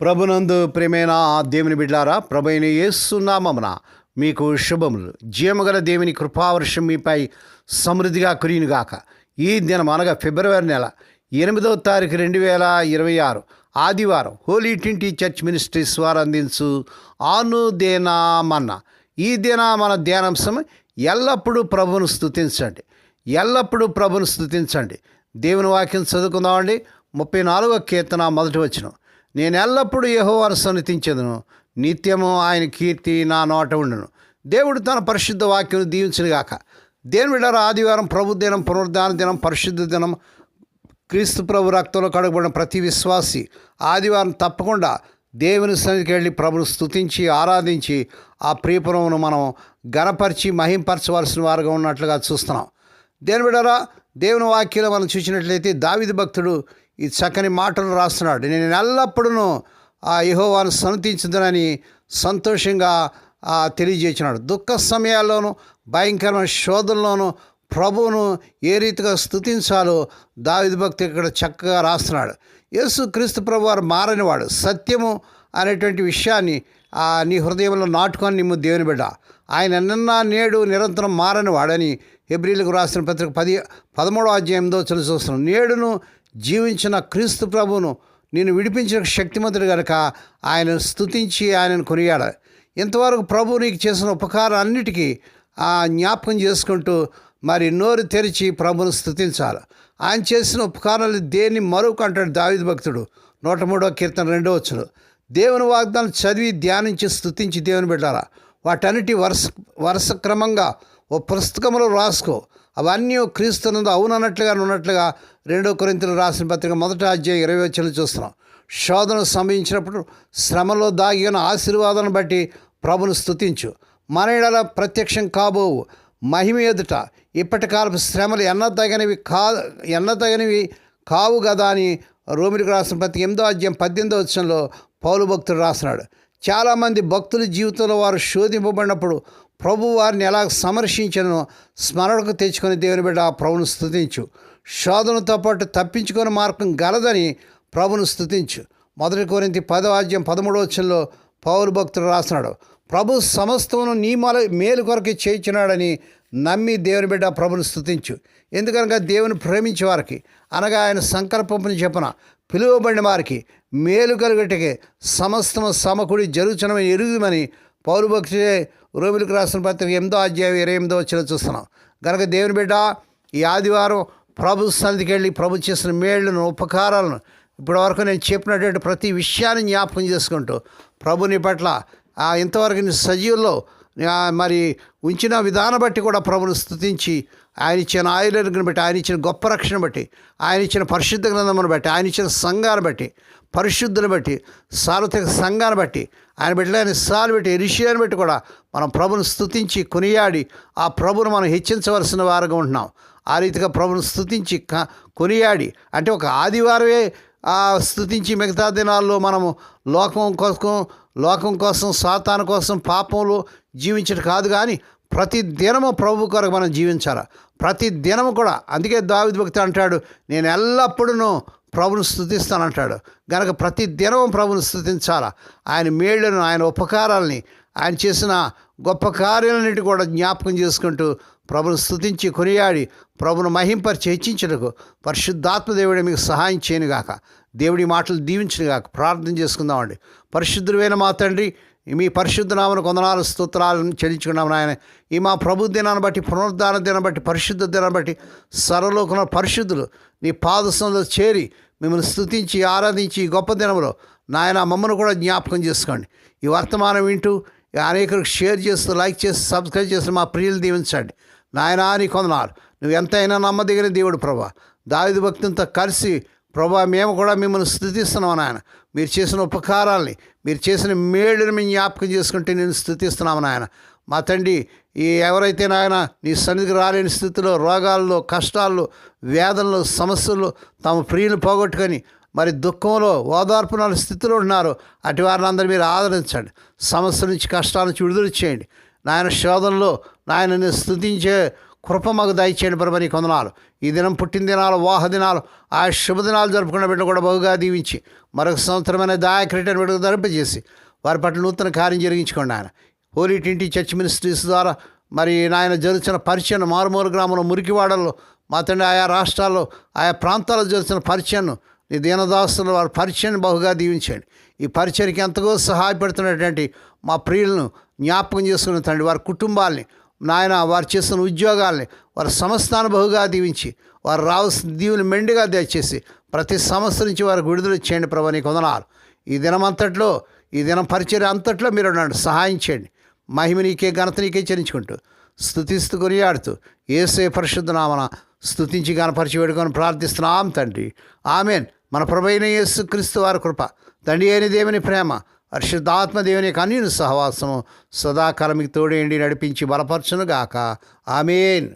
ప్రభునందు ప్రేమైన దేవుని బిడ్డారా ప్రభైన యేసునామమున మీకు శుభములు. జీవగల దేవుని కృపావర్షం మీపై సమృద్ధిగా కురియునుగాక. ఈ దినం అనగా ఫిబ్రవరి నెల ఎనిమిదవ తారీఖు రెండు వేల ఇరవై ఆరు ఆదివారం హోలీ ట్వంటీ చర్చ్ మినిస్ట్రీస్ వారు అందించు ఆనుదేనామన్న ఈ దిన మన ధ్యానాంశం ఎల్లప్పుడూ ప్రభును స్థుతించండి ఎల్లప్పుడూ ప్రభును స్థుతించండి దేవుని వాక్యం చదువుకుందామండి. ముప్పై నాలుగో కీర్తన మొదటి వచ్చిన నేను ఎల్లప్పుడూ యెహోవాను సన్నిధించదును నిత్యము ఆయన కీర్తి నా నోట ఉండును. దేవుడు తన పరిశుద్ధ వాక్యం దీవించునుగాక. దేని విడారు ఆదివారం ప్రభు దినం పునరుద్ధాన దినం పరిశుద్ధ దినం క్రీస్తు ప్రభు రక్తంలో కడగబడిన ప్రతి విశ్వాసి ఆదివారం తప్పకుండా దేవుని సన్నిధికి వెళ్ళి ప్రభును స్తుతించి ఆరాధించి ఆ ప్రియపురమును మనం గణపరిచి మహింపరచవలసిన వారుగా ఉన్నట్లుగా చూస్తున్నాం. దేని విడారా దేవుని వాక్యంలో మనం చూసినట్లయితే దావిది భక్తుడు ఈ చక్కని మాటలు రాస్తున్నాడు. నేను ఎల్లప్పుడూ ఆ యహోవాను సన్నతించుదనని సంతోషంగా తెలియజేసినాడు దుఃఖ సమయాల్లోనూ భయంకరమైన శోధనలోనూ ప్రభువును ఏ రీతిగా స్థుతించాలో దావిది భక్తి ఇక్కడ చక్కగా రాస్తున్నాడు. యేసు క్రీస్తు ప్రభు వారు మారనివాడు. సత్యము అనేటువంటి విషయాన్ని ఆ నీ హృదయంలో నాటుకొని నిమ్ము దేవుని బిడ్డ. ఆయన నిన్న నేడు నిరంతరం మారని వాడని హెబ్రిలకు రాసిన పత్రిక పది పదమూడో అధ్యాయంలో చలి చూస్తున్నాం. నేడును జీవించిన క్రీస్తు ప్రభువును నేను విడిపించిన శక్తిమంతుడు కనుక ఆయనను స్థుతించి ఆయనను కొనియాడ. ఇంతవరకు ప్రభు నీకు చేసిన ఉపకారాలన్నిటికీ ఆ జ్ఞాపకం చేసుకుంటూ మరి నోరు తెరిచి ప్రభును స్థుతించాలి ఆయన చేసిన ఉపకారాలు దేన్ని మరొక అంటాడు దావిద భక్తుడు. నూట మూడో కీర్తన రెండో వచ్చును దేవుని వాగ్దానం చదివి ధ్యానించి స్తుతించి దేవుని బిడ్డారా. వాటన్నిటి వరుస వరుస క్రమంగా ఓ పుస్తకంలో రాసుకో. అవన్నీ క్రీస్తునందు అవునన్నట్లుగా ఉన్నట్లుగా రెండో కొరింతలు రాసిన పత్రిక మొదట అధ్యాయం ఇరవై వచ్చలు చూస్తున్నాం. శోధన సంభవించినప్పుడు శ్రమలో దాగిన ఆశీర్వాదాన్ని బట్టి ప్రభును స్తుతించు. మన ప్రత్యక్షం కాబోవు. మహిమ ఎదుట ఇప్పటి కాలపు శ్రమలు ఎన్నతగినవి కా ఎన్నతగినవి కావు కదా అని రోమిలకు రాసిన ప్రతి ఎనిమిదో అధ్యాయం పద్దెనిమిదో వచ్చంలో పౌలు భక్తుడు రాస్తున్నాడు చాలామంది భక్తుల జీవితంలో వారు శోధింపబడినప్పుడు ప్రభు వారిని ఎలా సమర్శించను స్మరణకు తెచ్చుకొని దేవుని బిడ్డ ఆ ప్రభును స్థుతించు శోధనతో పాటు తప్పించుకొని మార్గం గలదని ప్రభును స్తుతించు. మొదటి కోరింతి పదవాద్యం పదమూడవచనంలో పౌరు భక్తుడు రాస్తున్నాడు ప్రభు సమస్తమును నీ మల మేలు కొరకు చేయించినాడని నమ్మి దేవుని బిడ్డ ప్రభును స్థుతించు ఎందుకనగా దేవుని ప్రేమించే వారికి అనగా ఆయన సంకల్పముని చెప్పన పిలువబడిన వారికి మేలు కలుగటికే సమస్తము సమకుడి జరుగుచనమని ఎరుగుమని పౌరు భక్తుడే రోమిలకు రాసిన పత్రిక ఎనిమిదో అధ్యాయం ఇరవై ఎనిమిదో వచ్చిన చూస్తున్నాం. కనుక దేవుని బిడ్డ ఈ ఆదివారం ప్రభు సన్నిధికి వెళ్ళి ప్రభు చేసిన మేళ్ళను ఉపకారాలను ఇప్పటివరకు నేను చెప్పినటువంటి ప్రతి విషయాన్ని జ్ఞాపకం చేసుకుంటూ ప్రభుని పట్ల ఆ ఇంతవరకు నీ సజీవుల్లో మరి ఉంచిన విధానం బట్టి కూడా ప్రభుని స్థుతించి ఆయన ఇచ్చిన ఆయుర్వేదం బట్టి ఆయన ఇచ్చిన గొప్ప రక్షణ బట్టి ఆయన ఇచ్చిన పరిశుద్ధ గ్రంథమును బట్టి ఆయన ఇచ్చిన సంఘాన్ని బట్టి పరిశుద్ధుని బట్టి సార్వత్రిక సంఘాన్ని బట్టి ఆయన బట్టి ఆయన సార్లు బట్టి రిషియాన్ని బట్టి కూడా మనం ప్రభుని స్థుతించి కొనియాడి ఆ ప్రభును మనం హెచ్చించవలసిన వారుగా ఉంటున్నాం. ఆ రీతిగా ప్రభుని స్థుతించి కొనియాడి అంటే ఒక ఆదివారమే ఆ స్తుతించి మిగతా దినాల్లో మనము లోకం కోసం లోకం కోసం సాతాను కోసం పాపంలో జీవించడం కాదు కానీ ప్రతి దినము ప్రభు కొరకు మనం జీవించాలి? ప్రతి దినము కూడా. అందుకే దావిద్ భక్తి అంటాడు నేను ఎల్లప్పుడూ ప్రభును స్థుతిస్తానంటాడు గనక ప్రతి దినము ప్రభును స్థుతించాలా ఆయన మేళ్ళను ఆయన ఉపకారాలని ఆయన చేసిన గొప్ప కార్యాలన్నిటి కూడా జ్ఞాపకం చేసుకుంటూ ప్రభును స్థుతించి కొనియాడి ప్రభును మహింపరిచి హెచ్చించుటకు పరిశుద్ధాత్మ దేవుడే మీకు సహాయం చేయనుగాక. దేవుడి మాటలు దీవించునుగాక. ప్రార్థన చేసుకుందామండి. పరిశుద్ధుడైన మా తండ్రి మీ పరిశుద్ధ నామను కొందనాలు స్తోత్రాలను చెల్లించుకున్నాం నాయన. ఈ మా ప్రభు దినాన్ని బట్టి పునరుద్ధారణ దినం బట్టి పరిశుద్ధ దినం బట్టి సర్వలోకన పరిశుద్ధులు నీ పాదస్థంలో చేరి మిమ్మల్ని స్థుతించి ఆరాధించి గొప్ప దినంలో నాయన మమ్మల్ని కూడా జ్ఞాపకం చేసుకోండి. ఈ వర్తమానం వింటూ అనేకరికి షేర్ చేస్తూ లైక్ చేసి సబ్స్క్రైబ్ చేస్తూ మా ప్రియులు దీవించండి. నాయనా నీ కొందనాలు. నువ్వు ఎంతైనా నమ్మదగిన దేవుడు ప్రభా. దావిది భక్తులతో కలిసి ప్రభా మేము కూడా మిమ్మల్ని స్థుతిస్తున్నాం నాయన. మీరు చేసిన ఉపకారాల్ని మీరు చేసిన మేళ్ళని మేము జ్ఞాపకం చేసుకుంటే నేను స్థుతిస్తున్నాము నాయన. మా తండ్రి ఈ ఎవరైతే నాయన నీ సన్నిధికి రాలేని స్థితిలో రోగాల్లో కష్టాల్లో వేదనలు సమస్యలు తమ ప్రియులు పోగొట్టుకొని మరి దుఃఖంలో ఓదార్పున స్థితిలో ఉన్నారు అటు వారిని అందరూ మీరు ఆదరించండి. సమస్య నుంచి కష్టాల నుంచి విడుదల చేయండి. నాయన శోధనలో నాయనని స్థుతించే కృప మగు దయచేయండి ప్రభు నీ కొందనాలు. ఈ దినం పుట్టిన దినాలు వాహ దినాలు ఆ శుభదినాలు జరుపుకున్న బిడ్డ కూడా బహుగా దీవించి మరొక సంవత్సరమైన దాయక్రీటను బిడ్డకు ధరింపజేసి వారి పట్ల నూతన కార్యం జరిగించుకోండి ఆయన హోలీ టింటి చర్చ్ మినిస్ట్రీస్ ద్వారా మరి నాయన జరుగుతున్న పరిచయం మారుమూల గ్రామంలో మురికివాడల్లో మా తండ్రి ఆయా రాష్ట్రాల్లో ఆయా ప్రాంతాల్లో జరుగుతున్న పరిచయం నీ దీనదాసులు వారి పరిచయాన్ని బహుగా దీవించండి. ఈ పరిచయకి ఎంతగో సహాయపడుతున్నటువంటి మా ప్రియులను జ్ఞాపకం చేసుకున్న తండ్రి వారి కుటుంబాల్ని నాయన వారు చేస్తున్న ఉద్యోగాల్ని వారి సంస్థాన్ని బహుగా దీవించి వారు రావాల్సిన దీవుని మెండుగా దయచేసి ప్రతి సమస్య నుంచి వారికి విడుదల చేయండి ప్రభు నీకు వందనాలు. ఈ దినమంతట్లో ఈ దినం పరిచర్య అంతట్లో మీరు నన్ను సహాయం చేయండి. మహిమ నీకే ఘనత నీకే చెల్లించుకుంటూ స్థుతిస్తూ కొనియాడుతూ ఏసే పరిశుద్ధ నామన స్థుతించి గణపరిచి వేడుకొని ప్రార్థిస్తున్నాం తండ్రి. ఆమెన్. మన ప్రభైన యేసు క్రీస్తు వారి కృప తండ్రి అయిన దేవుని ప్రేమ పరిశుద్ధాత్మదేవుని దేవుని కన్యుని సహవాసము సదాకాలం మీకు తోడేండి నడిపించి బలపరచునుగాక. ఆమెన్.